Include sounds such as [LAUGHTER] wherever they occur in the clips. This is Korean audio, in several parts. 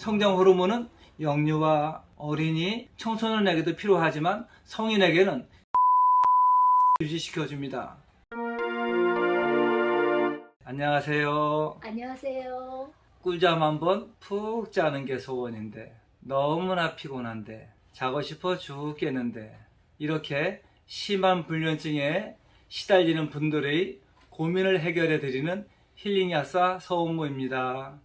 성장 호르몬은 영유아, 어린이, 청소년에게도 필요하지만 성인에게는 [LAUGHS] 유지시켜줍니다. 안녕하세요. 안녕하세요. 꿀잠 한번 푹 자는 게 소원인데 너무나 피곤한데 자고 싶어 죽겠는데 이렇게 심한 불면증에 시달리는 분들의 고민을 해결해 드리는 힐링 약사 서은모입니다.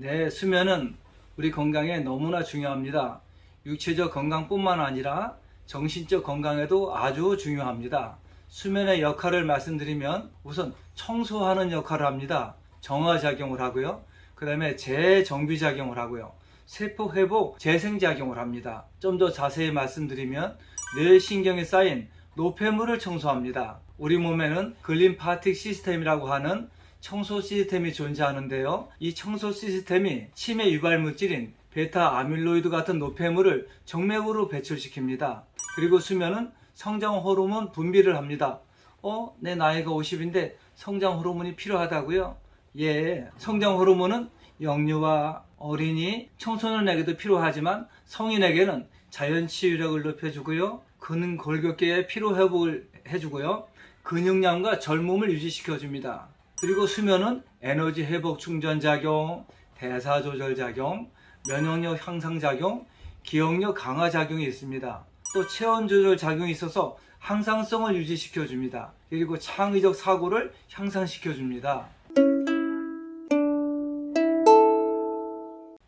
네, 수면은 우리 건강에 너무나 중요합니다. 육체적 건강뿐만 아니라 정신적 건강에도 아주 중요합니다. 수면의 역할을 말씀드리면 우선 청소하는 역할을 합니다. 정화작용을 하고요. 그 다음에 재정비작용을 하고요. 세포회복, 재생작용을 합니다. 좀 더 자세히 말씀드리면 뇌신경에 쌓인 노폐물을 청소합니다. 우리 몸에는 글림파틱 시스템이라고 하는 청소 시스템이 존재하는데요. 이 청소 시스템이 치매 유발 물질인 베타 아밀로이드 같은 노폐물을 정맥으로 배출시킵니다. 그리고 수면은 성장 호르몬 분비를 합니다. 어, 내 나이가 50인데 성장 호르몬이 필요하다고요? 예, 성장 호르몬은 영유아, 어린이, 청소년에게도 필요하지만 성인에게는 자연 치유력을 높여주고요. 근은 골격계의 피로 회복을 해주고요. 근육량과 젊음을 유지시켜 줍니다. 그리고 수면은 에너지 회복 충전 작용, 대사 조절 작용, 면역력 향상 작용, 기억력 강화 작용이 있습니다. 또 체온 조절 작용이 있어서 항상성을 유지시켜 줍니다. 그리고 창의적 사고를 향상시켜 줍니다.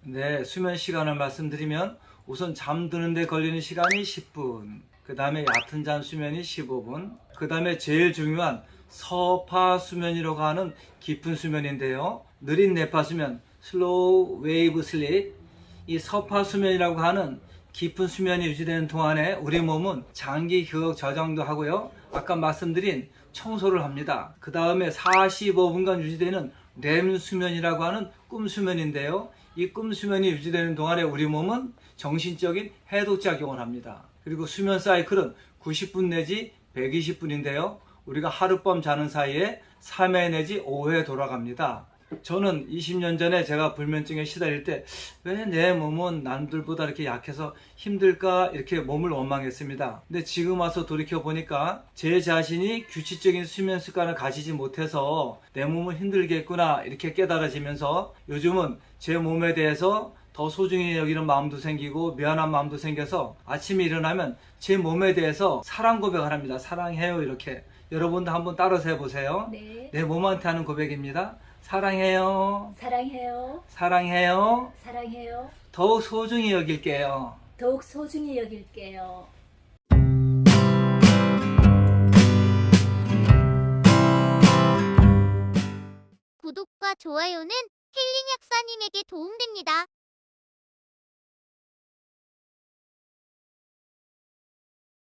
네, 수면 시간을 말씀드리면 우선 잠드는데 걸리는 시간이 10분, 그 다음에 얕은 잠 수면이 15분, 그 다음에 제일 중요한 서파 수면이라고 하는 깊은 수면인데요. 느린 뇌파 수면, 슬로우 웨이브 슬립, 이 서파 수면이라고 하는 깊은 수면이 유지되는 동안에 우리 몸은 장기 기억 저장도 하고요. 아까 말씀드린 청소를 합니다. 그 다음에 45분간 유지되는 렘 수면이라고 하는 꿈 수면인데요. 이 꿈 수면이 유지되는 동안에 우리 몸은 정신적인 해독 작용을 합니다. 그리고 수면 사이클은 90분 내지 120분인데요. 우리가 하룻밤 자는 사이에 3회 내지 5회 돌아갑니다. 저는 20년 전에 제가 불면증에 시달릴 때 왜 내 몸은 남들보다 이렇게 약해서 힘들까 이렇게 몸을 원망했습니다. 근데 지금 와서 돌이켜 보니까 제 자신이 규칙적인 수면 습관을 가지지 못해서 내 몸은 힘들겠구나 이렇게 깨달아지면서 요즘은 제 몸에 대해서 더 소중히 여기는 마음도 생기고 미안한 마음도 생겨서 아침에 일어나면 제 몸에 대해서 사랑 고백을 합니다. 사랑해요 이렇게 여러분도 한번 따라서 해보세요. 네. 내 몸한테 하는 고백입니다. 사랑해요. 사랑해요. 사랑해요. 사랑해요. 더욱 소중히 여길게요. 더욱 소중히 여길게요. 구독과 좋아요는 힐링 약사님에게 도움됩니다.